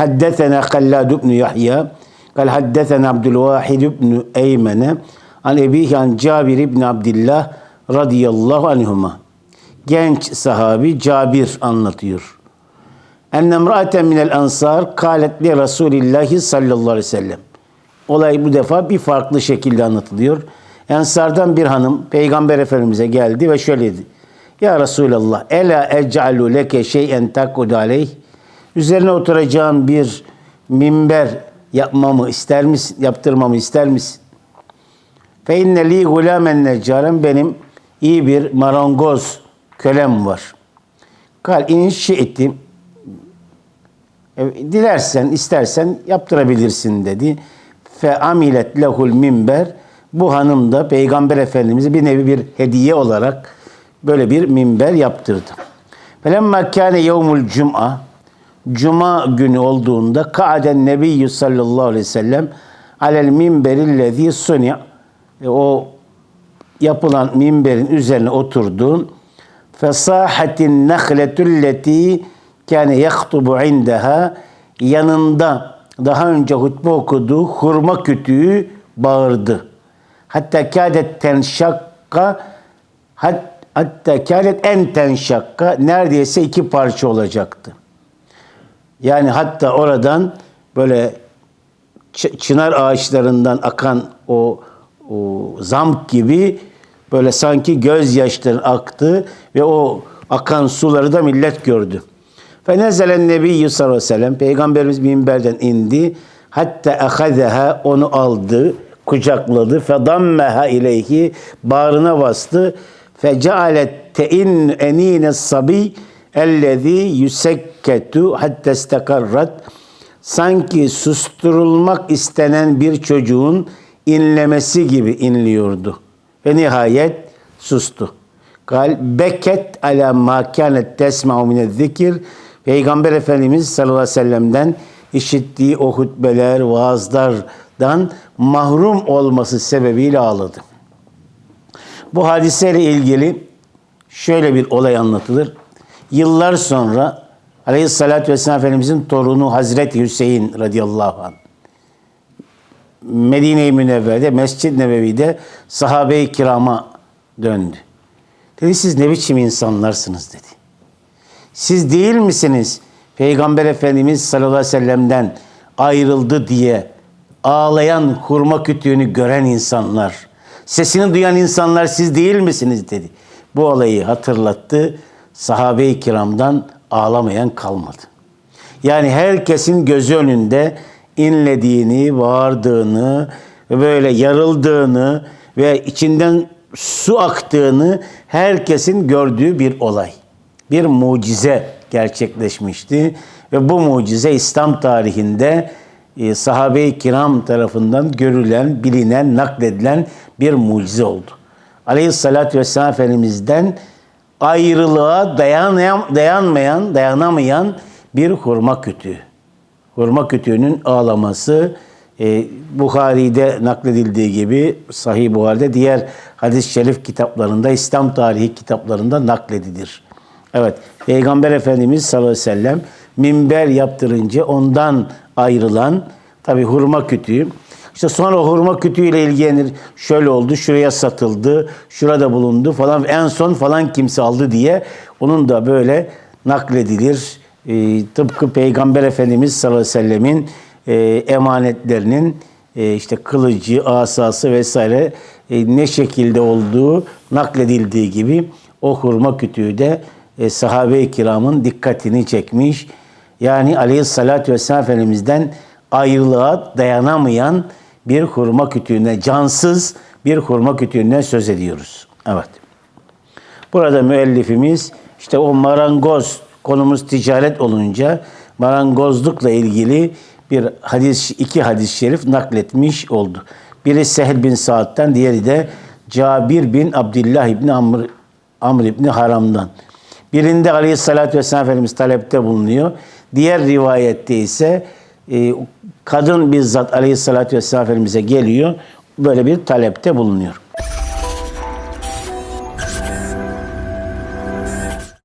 حدثنا خلاد بن يحيى قال حدثنا عبد الواحد بن أيمن عن أبيه عن جابر بن عبد الله radıyallahu anhuma. Genç sahabi Cabir anlatıyor. Enne emra'aten minel ansar kalet li Resulillahi sallallahu aleyhi ve sellem. Olay bu defa bir farklı şekilde anlatılıyor. Ensardan bir hanım Peygamber Efendimiz'e geldi ve şöyle dedi. Ya Resulallah, ela ec'alu leke şeyen takud aleyh. Üzerine oturacağın bir minber yapmamı ister misin? Yaptırmamı ister misin? Fe inne li gulamen neccaren benim iyi bir marangoz kölem var. Kal in şi'ti e, dilersen, istersen yaptırabilirsin dedi. Fe amilet lehul minber bu hanım da Peygamber Efendimiz'e bir nevi bir hediye olarak böyle bir minber yaptırdı. Felemma kâne yevmul cum'a Cuma günü olduğunda ka'den nebiyyü sallallahu aleyhi ve sellem alel minberillezî suni' e, o yapılan minberin üzerine oturdu. Fesahatin nehletulleti kâne yahtubu indeha yanında daha önce hutbe okuduğu hurma kütüğü bağırdı. Hatta kâdet tenşakka hat, hatta kâdet en tenşakka neredeyse iki parça olacaktı. Yani hatta oradan böyle çınar ağaçlarından akan o, o zamk gibi böyle sanki gözyaşları aktı ve o akan suları da millet gördü. Fenezelen Nebiyyü sallallahu aleyhi ve sellem Peygamberimiz minberden indi. Hatta ahazeha onu aldı, kucakladı. Fedammeha ileyhi bağrına bastı. Fecealet te'in enine sabi ellezî yusekketu hatta istekarrat sanki susturulmak istenen bir çocuğun inlemesi gibi inliyordu. Ve nihayet sustu. Gal beket ala ma kanet tesma'u min zikir. Peygamber Efendimiz sallallahu aleyhi ve sellem'den işittiği o hutbeler, vaazlardan mahrum olması sebebiyle ağladı. Bu hadiseyle ilgili şöyle bir olay anlatılır. Yıllar sonra Aleyhisselatü Vesselam Efendimizin torunu Hazreti Hüseyin radıyallahu anh Medine-i Münevver'de, Mescid-i Nebevi'de sahabe-i kirama döndü. Dedi siz ne biçim insanlarsınız dedi. Siz değil misiniz Peygamber Efendimiz sallallahu aleyhi ve sellem'den ayrıldı diye ağlayan hurma kütüğünü gören insanlar, sesini duyan insanlar siz değil misiniz dedi. Bu olayı hatırlattı. Sahabe-i kiramdan ağlamayan kalmadı. Yani herkesin gözü önünde inlediğini, bağırdığını, böyle yarıldığını ve içinden su aktığını herkesin gördüğü bir olay. Bir mucize gerçekleşmişti ve bu mucize İslam tarihinde e, sahabe-i kiram tarafından görülen, bilinen, nakledilen bir mucize oldu. Aleyhissalatü vesselam Efendimiz'den ayrılığa dayanamayan, dayanmayan, dayanamayan bir hurma kütüğü. Hurma kütüğünün ağlaması e, Bukhari'de nakledildiği gibi Sahih Buhari'de diğer hadis-i şerif kitaplarında, İslam tarihi kitaplarında nakledilir. Evet, Peygamber Efendimiz sallallahu aleyhi ve sellem minber yaptırınca ondan ayrılan tabi hurma kütüğü. İşte sonra hurma kütüğüyle ilgilenir. Şöyle oldu, şuraya satıldı, şurada bulundu falan. En son falan kimse aldı diye onun da böyle nakledilir. E, tıpkı Peygamber Efendimiz sallallahu aleyhi ve sellemin e, emanetlerinin e, işte kılıcı, asası vesaire e, ne şekilde olduğu nakledildiği gibi o hurma kütüğü de e, sahabe-i kiramın dikkatini çekmiş. Yani aleyhissalatü vesselam Efendimiz'den ayrılığa dayanamayan bir hurma kütüğüne, cansız bir hurma kütüğüne söz ediyoruz. Evet. Burada müellifimiz işte o marangoz konumuz ticaret olunca marangozlukla ilgili bir hadis, iki hadis-i şerif nakletmiş oldu. Biri Sehl bin Sa'd'dan, diğeri de Cabir bin Abdullah ibn Amr, Amr ibn Haram'dan. Birinde Aleyhisselatü Vesselam Efendimiz talepte bulunuyor. Diğer rivayette ise e, kadın bizzat Aleyhisselatü Vesselam Efendimiz'e geliyor. Böyle bir talepte bulunuyor.